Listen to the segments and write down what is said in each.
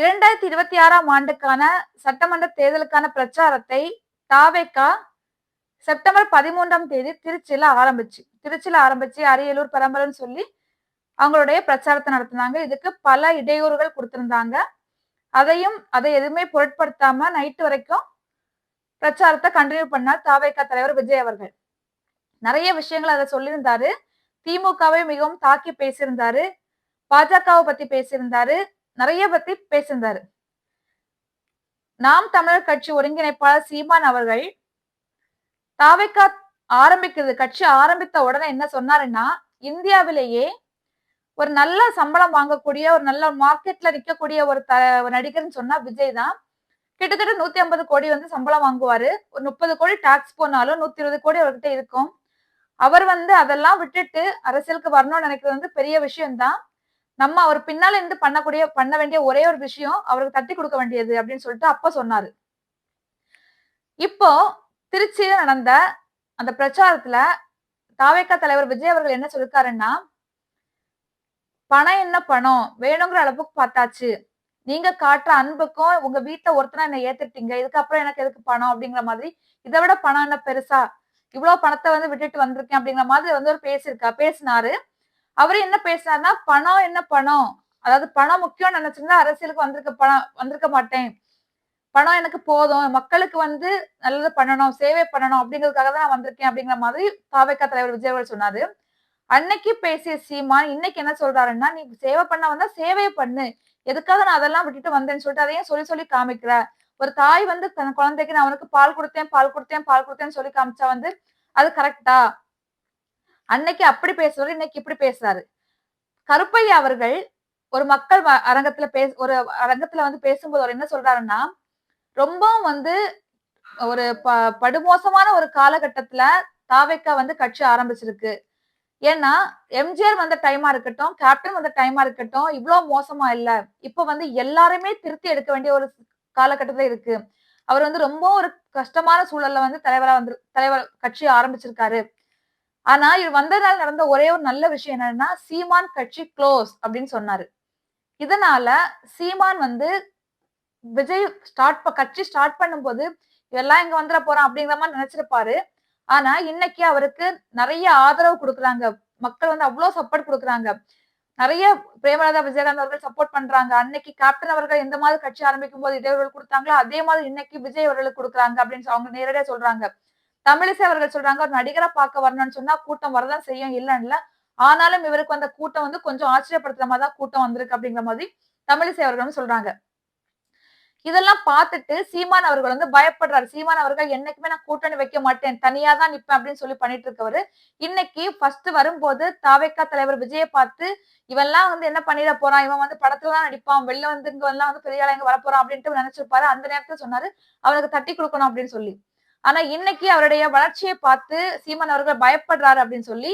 இரண்டாயிரத்தி இருபத்தி ஆறாம் ஆண்டுக்கான சட்டமன்ற தேர்தலுக்கான பிரச்சாரத்தை தாவேக்கா செப்டம்பர் பதிமூன்றாம் தேதி திருச்சியில ஆரம்பிச்சு. திருச்சியில ஆரம்பிச்சு அரியலூர் பரம்பரைன்னு சொல்லி அவங்களுடைய பிரச்சாரத்தை நடத்தினாங்க. இதுக்கு பல இடையூறுகள் கொடுத்திருந்தாங்க. அதையும் அதை எதுவுமே பொருட்படுத்தாம நைட்டு வரைக்கும் பிரச்சாரத்தை கண்டினியூ பண்ணார் தாவேக்கா தலைவர் விஜய் அவர்கள். நிறைய விஷயங்கள் அதை சொல்லியிருந்தாரு. திமுகவை மிகவும் தாக்கி பேசியிருந்தாரு. பாஜகவை பத்தி பேசியிருந்தாரு. நிறைய பத்தி பேசியிருந்தாரு. நாம் தமிழர் கட்சி ஒருங்கிணைப்பாளர் சீமான் அவர்கள் தாவைக்கா ஆரம்பிக்கிறது கட்சி ஆரம்பித்த உடனே என்ன சொன்னாருன்னா இந்தியாவிலேயே ஒரு நல்ல சம்பளம் வாங்கக்கூடிய ஒரு நல்ல மார்க்கெட்ல நிக்கக்கூடிய ஒரு த நடிகர்னு சொன்னா விஜய் தான். கிட்டத்தட்ட நூத்தி ஐம்பது கோடி வந்து சம்பளம் வாங்குவாரு. ஒரு முப்பது கோடி டாக்ஸ் போனாலும் நூத்தி இருபது கோடி அவர்கிட்ட இருக்கும். அவர் வந்து அதெல்லாம் விட்டுட்டு அரசியலுக்கு வரணும்னு நினைக்கிறது வந்து பெரிய விஷயம்தான். நம்ம அவர் பின்னால இருந்து பண்ணக்கூடிய பண்ண வேண்டிய ஒரே ஒரு விஷயம் அவருக்கு தட்டி கொடுக்க வேண்டியது அப்படின்னு சொல்லிட்டு அப்ப சொன்னாரு. இப்போ திருச்சியில நடந்த அந்த பிரச்சாரத்துல தாவேக்கா தலைவர் விஜய் அவர்கள் என்ன சொல்லிருக்காருன்னா பணம் என்ன பணம்? வேணுங்கிற அளவுக்கு பார்த்தாச்சு. நீங்க காட்டுற அன்புக்கும் உங்க வீட்டுல ஒருத்தனா என்ன ஏத்துட்டீங்க இதுக்கப்புறம் எனக்கு எதுக்கு பணம்? அப்படிங்கிற மாதிரி இதை விட பணம் என்ன பெருசா? இவ்வளவு பணத்தை வந்து விட்டுட்டு வந்திருக்கேன். அப்படிங்கிற மாதிரி வந்து ஒரு பேசியிருக்கா பேசினாரு. அவரு என்ன பேசினாருன்னா பணம் என்ன பணம்? அதாவது பணம் முக்கியம் நினைச்சிருந்தா அரசியலுக்கு வந்திருக்க பணம் வந்திருக்க மாட்டேன். பணம் எனக்கு போதும். மக்களுக்கு வந்து நல்லது பண்ணணும் சேவை பண்ணணும் அப்படிங்கிறதுக்காக தான் நான் வந்திருக்கேன் அப்படிங்கிற மாதிரி பாவைக்கா தலைவர் விஜய் சொன்னாரு. அன்னைக்கு பேசிய சீமான் இன்னைக்கு என்ன சொல்றாருன்னா நீ சேவை பண்ண வந்தா சேவையை பண்ணு. எதுக்காக நான் அதெல்லாம் விட்டுட்டு வந்தேன்னு சொல்லிட்டு அதையும் சொல்லி சொல்லி காமிக்கிற. ஒரு தாய் வந்து தன் குழந்தைக்கு நான் அவனுக்கு பால் கொடுத்தேன் பால் கொடுத்தேன் பால் கொடுத்தேன்னு சொல்லி காமிச்சா வந்து அது கரெக்டா அன்னைக்கு அப்படி பேசுறாரு இன்னைக்கு இப்படி பேசுறாரு. கருப்பையா அவர்கள் ஒரு மக்கள் வ- அரங்கத்துல பேச ஒரு அரங்கத்துல வந்து பேசும்போது அவர் என்ன சொல்றாருன்னா ரொம்பவும் வந்து ஒரு ப படுமோசமான ஒரு காலகட்டத்துல தாவேக்கா வந்து கட்சி ஆரம்பிச்சிருக்கு. ஏன்னா எம்ஜிஆர் வந்த டைமா இருக்கட்டும் கேப்டன் வந்த டைமா இருக்கட்டும் இவ்வளவு மோசமா இல்ல. இப்ப வந்து எல்லாருமே திருத்தி எடுக்க வேண்டிய ஒரு காலகட்டத்துல இருக்கு. அவர் வந்து ரொம்ப ஒரு கஷ்டமான சூழல்ல வந்து தலைவரா வந்து தலைவர் கட்சி ஆரம்பிச்சிருக்காரு. ஆனா இது வந்ததால் நடந்த ஒரே ஒரு நல்ல விஷயம் என்னன்னா சீமான் கட்சி க்ளோஸ் அப்படின்னு சொன்னாரு. இதனால சீமான் வந்து விஜய் ஸ்டார்ட் கட்சி ஸ்டார்ட் பண்ணும்போது இதெல்லாம் இங்க வந்துட போறான் அப்படிங்கிற மாதிரி நினைச்சிருப்பாரு. ஆனா இன்னைக்கு அவருக்கு நிறைய ஆதரவு கொடுக்குறாங்க. மக்கள் வந்து அவ்வளவு சப்போர்ட் கொடுக்குறாங்க. நிறைய பிரேமலதா விஜயகாந்த் அவர்கள் சப்போர்ட் பண்றாங்க. அன்னைக்கு கேப்டன் அவர்கள் எந்த மாதிரி கட்சி ஆரம்பிக்கும் போது இடையூறுகள் கொடுத்தாங்களோ அதே மாதிரி இன்னைக்கு விஜய் அவர்களுக்கு கொடுக்குறாங்க அப்படின்னு அவங்க நேரடியா சொல்றாங்க. தமிழிசை அவர்கள் சொல்றாங்க ஒரு நடிகரை பார்க்க வரணும்னு சொன்னா கூட்டம் வரதான் செய்யும். இல்லைன்னு இல்ல ஆனாலும் இவருக்கு வந்த கூட்டம் வந்து கொஞ்சம் ஆச்சரியப்படுத்துற மாதிரி தான் கூட்டம் வந்திருக்கு அப்படிங்கிற மாதிரி தமிழிசை அவர்களும் சொல்றாங்க. இதெல்லாம் பார்த்துட்டு சீமான் அவர்கள் வந்து பயப்படுறாரு. சீமான் அவர்கள் என்னைக்குமே நான் கூட்டணி வைக்க மாட்டேன். தனியா தான் நிப்பேன். அப்படின்னு சொல்லி பண்ணிட்டு இருக்கவரு. இன்னைக்கு ஃபர்ஸ்ட் வரும்போது தாவேக்கா தலைவர் விஜயை பார்த்து இவெல்லாம் வந்து என்ன பண்ணிட போறான்? இவன் வந்து படத்துல தான் நடிப்பான். வெளில வந்து இங்க எல்லாம் வந்து பெரிய ஆளா இங்க வரப்போறான்? அப்படின்ட்டு நினைச்சிருப்பாரு. அந்த நேரத்துல சொன்னாரு அவனுக்கு தட்டி கொடுக்கணும். அப்படின்னு சொல்லி. ஆனா இன்னைக்கு அவருடைய வளர்ச்சியை பார்த்து சீமான் அவர்கள் பயப்படுறாரு அப்படின்னு சொல்லி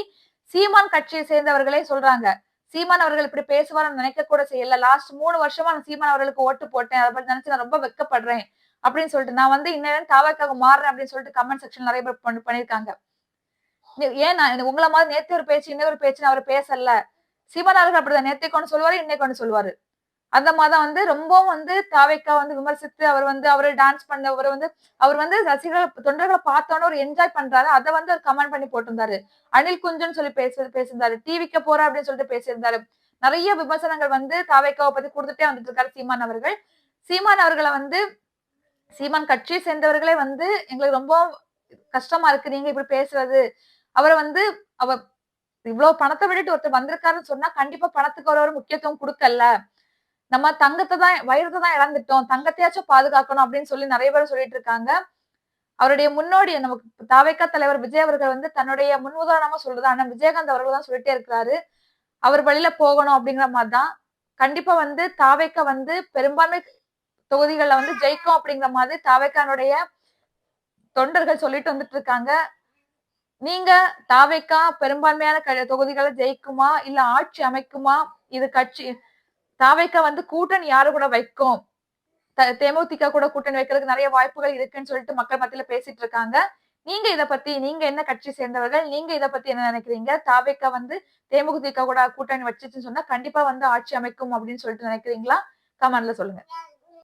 சீமான் கட்சியை சேர்ந்தவர்களே சொல்றாங்க. சீமான் அவர்கள் இப்படி பேசுவார்னு நினைக்க கூட செய்யல. லாஸ்ட் மூணு வருஷமா நான் சீமான் அவர்களுக்கு ஓட்டு போட்டேன். அதை பத்தி நினைச்சு நான் ரொம்ப வெக்கப்படுறேன் அப்படின்னு சொல்லிட்டு நான் வந்து இன்னும் தாவாக்காக மாறுறேன் அப்படின்னு சொல்லிட்டு கமெண்ட் செக்ஷன் நிறைய பேர் பண்ணியிருக்காங்க. பண்ணிருக்காங்க ஏன் உங்களை மாதிரி நேத்து ஒரு பேச்சு இன்னொரு பேச்சு அவர் பேசல. சீமான் அவர்கள் அப்படிதான். நேத்தைக்கு ஒன்று சொல்லுவாரு இன்னைக்கு ஒன்று சொல்லுவாரு. அந்த மாதம் வந்து ரொம்பவும் வந்து தாவைக்கா வந்து விமர்சித்து அவர் வந்து அவர் டான்ஸ் பண்ண அவர் வந்து அவர் வந்து ரசிகர்கள் தொண்டர்களை பார்த்தோன்னே ஒரு என்ஜாய் பண்றாரு. அதை வந்து அவர் கமெண்ட் பண்ணி போட்டிருந்தாரு. அனில் குஞ்சுன்னு சொல்லி பேச பேசியிருந்தாரு. டிவிக்கு போறா அப்படின்னு சொல்லிட்டு பேசியிருந்தாரு. நிறைய விமர்சனங்கள் வந்து தாவைக்காவை பத்தி கொடுத்துட்டே வந்துட்டு இருக்காரு சீமான் அவர்கள். சீமான் அவர்களை வந்து சீமான் கட்சியை சேர்ந்தவர்களே வந்து எங்களுக்கு ரொம்ப கஷ்டமா இருக்கு. நீங்க இப்படி பேசுறது. அவரை வந்து அவர் இவ்வளவு பணத்தை விட்டுட்டு ஒருத்தர் வந்திருக்காருன்னு சொன்னா கண்டிப்பா பணத்துக்கு ஒரு ஒரு முக்கியத்துவம் கொடுக்கல. நம்ம தங்கத்தை தான் வைரத்தை தான் இழந்துட்டோம் தங்கத்தையாச்சும் பாதுகாக்கணும் அப்படின்னு சொல்லி நிறைய பேர் சொல்லிட்டு இருக்காங்க. அவருடைய முன்னோடி நமக்கு தாவைக்கா தலைவர் விஜய் அவர்கள் வந்து தன்னுடைய முன் உதாரணமா சொல்றது ஆனா விஜயகாந்த் அவர்கள் தான் சொல்லிட்டே இருக்கிறாரு. அவர் வழியில போகணும் அப்படிங்கிற மாதிரி தான் கண்டிப்பா வந்து தாவைக்கா வந்து பெரும்பான்மை தொகுதிகளில் வந்து ஜெயிக்கும் அப்படிங்கிற மாதிரி தாவைக்கானுடைய தொண்டர்கள் சொல்லிட்டு வந்துட்டு இருக்காங்க. நீங்க தாவைக்கா பெரும்பான்மையான க- தொகுதிகளை ஜெயிக்குமா? இல்ல ஆட்சி அமைக்குமா? இது கட்சி தாவைக்கா வந்து கூட்டணி யாரு கூட வைக்கும்? தேமுதிக கூட கூட்டணி வைக்கிறதுக்கு நிறைய வாய்ப்புகள் இருக்குன்னு சொல்லிட்டு மக்கள் மத்தியில பேசிட்டு இருக்காங்க. நீங்க இத பத்தி நீங்க என்ன கட்சி சேர்ந்தவர்கள் நீங்க இத பத்தி என்ன நினைக்கிறீங்க? தாவேக்கா வந்து தேமுதிக கூட கூட்டணி வச்சுச்சுன்னு சொன்னா கண்டிப்பா வந்து ஆட்சி அமைக்கும் அப்படின்னு சொல்லிட்டு நினைக்கிறீங்களா? கமெண்ட்ல சொல்லுங்க.